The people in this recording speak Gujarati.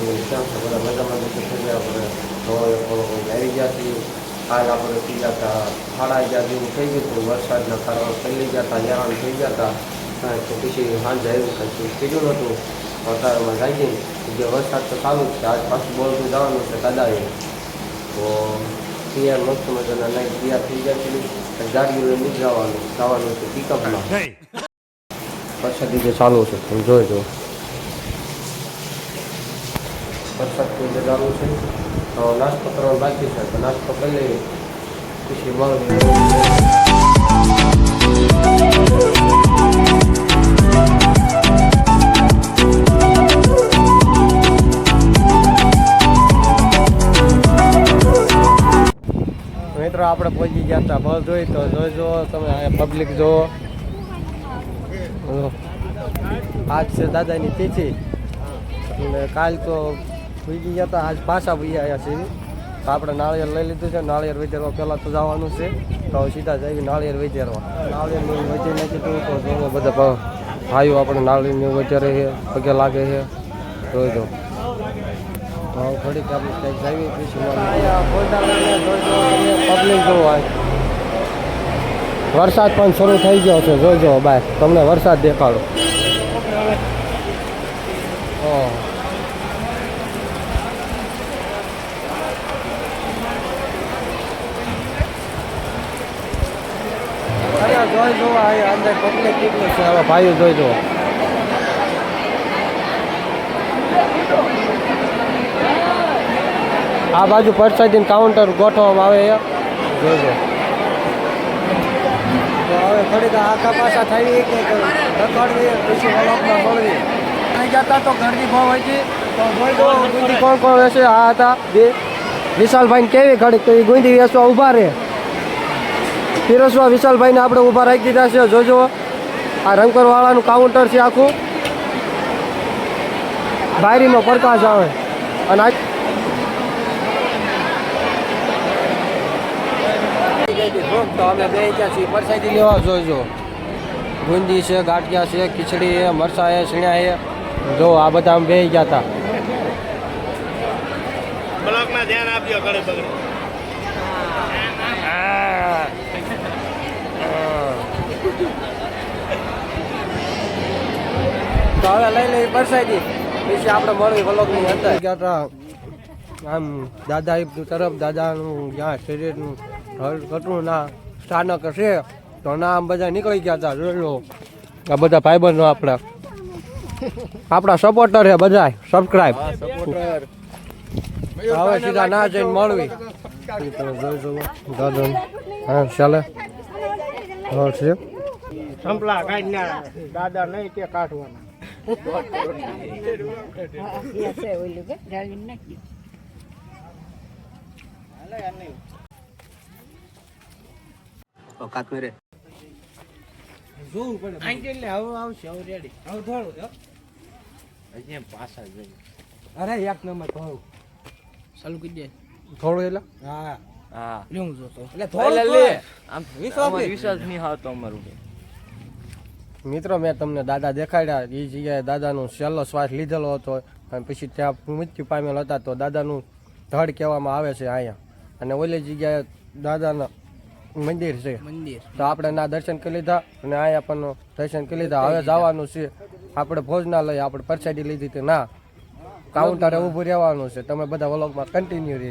છે બધા મજામાં આપણે આવી ગયા છીએ. હાલ આપણે થઈ ગયા હતા સાડા અગિયાર જેવું થઈ ગયું હતું વરસાદના કારણે પલ્લી ગયા હતા હેરાન થઈ ગયા હતા તો પછી સાંજે આવ્યું કંઈ કીધું નહોતું. અત્યારમાં જાગીને જે વરસાદ તો ચાલુ છે આજ પાછું બોલતું જવાનું છે દાદાએ તો તૈયાર મસ્ત મજાના નાઈટ તૈયાર થઈ ગયા છે ગાડીઓ નહીં જવાનું જવાનું છે પિકઅપમાં વરસાદ જે ચાલુ છે તમે જોઈ જો વરસાદ જે છે? તો નાસ્તો બાકી છે, તો નાસ્તો કરી લઈએ. પછી મળીએ. મિત્રો, આપણે પહોંચી ગયા હતા બસ જોઈ તો જોઈજો તમે પબ્લિક જો. આજ છે દાદાની તિથિ. કાલ તો ભૂગી ગયા હતા. આજ પાછા ભૂગી આવ્યા છે તો આપણે નાળિયેર લઈ લીધું છે. નાળિયેર વિચારવા પહેલાં તો જવાનું છે. તો સીધા જઈ નાળિયેર વિચારવા. નાળિયેર વચ્ચે નાખી તો જોવો બધા ભાઈઓ આપણે નાળિયેર વિચારે છે. પગે લાગે છે. જોઈ દો ભાવ ઘડીક આપણે કંઈક જાવી પછી પબ્લિક જોવા વરસાદ પણ શરૂ થઈ ગયો છે. જોજો બાય. તમને વરસાદ દેખાડો ઓહ. અહીંયા જોઈ જો ભાઈઓ જોઈ જો આ બાજુ પરસાદી કાઉન્ટર ગોઠવવામાં આવે છે. જોજો. તો હવે થોડીક આખા પાછા થઈ કે રખડવી જતા તો ઘરની ભાવ હતી તો જોઈ કોણ કોણ વેસે આ હતા બે. વિશાલભાઈ કેવી ઘડી તો એ ગુંદી વેસવા ઊભા રહે. પીરસવા વિશાલભાઈને આપણે ઊભા રાખી દીધા છે. જોજો આ રંગપરવાળાનું કાઉન્ટર છે આખું. બારીનો પ્રકાશ આવે. અને આ તો અમે બે ગયા છીએ પરસાદી લેવા જોજો. ગુંદી છે ગાંઠિયા છે ખીચડી છે મરસા છે સીણા છે. જો આ બધા અમે બે ગયા હતા બ્લોકમાં ધ્યાન આપજો ઘરે બગડે તો હવે લઈ લઈ પરસાદી પછી આપણે મળવી વલોકની અંદર. ગયા હતા આમ દાદા તરફ દાદાનું જ્યાં શરીરનું ઘટનું ના સ્થાનક છે તો ના આમ બધા નીકળી ગયા હતા જોઈ લો. આ બધા ભાઈબંધો આપણા. આપણા સપોર્ટર છે બધા સબસ્ક્રાઈબ હવે સીધા ના જઈને મળવી. દાદા. હા ચાલે. હા છે. સંપલા કાઢના દાદા નહીં તે કાઢવાના. ઓકાત મેરે જોવું પડે. હવે આવશે હવે રેડી હવે થોડું તો હજી પાછા જઈએ. અરે એક નંબર થોડું ચાલુ કરી દે. થોડું એટલે? હા. હા. લેવું જોતો. એટલે એટલે લે. આમ વિશ્વાસ વિશ્વાસ નહીં આવતો અમારું. મિત્રો મેં તમને દાદા દેખાડ્યા. એ જગ્યાએ દાદાનો છેલ્લો શ્વાસ લીધેલો હતો. અને પછી ત્યાં મૃત્યુ પામેલ હતા તો દાદાનું ધડ કહેવામાં આવે છે અહીંયા. અને ઓલી જગ્યાએ દાદાના મંદિર છે. મંદિર. તો આપણે ના દર્શન કરી લીધા અને અહીંયા પણ દર્શન કરી લીધા. હવે જવાનું છે. આપણે ભોજનાલય આપણે પરસાદી લીધી હતી. ના કાઉન્ટરે ઊભું રહેવાનું છે. તમે બધા વ્લોગમાં કન્ટિન્યુ રહેજો.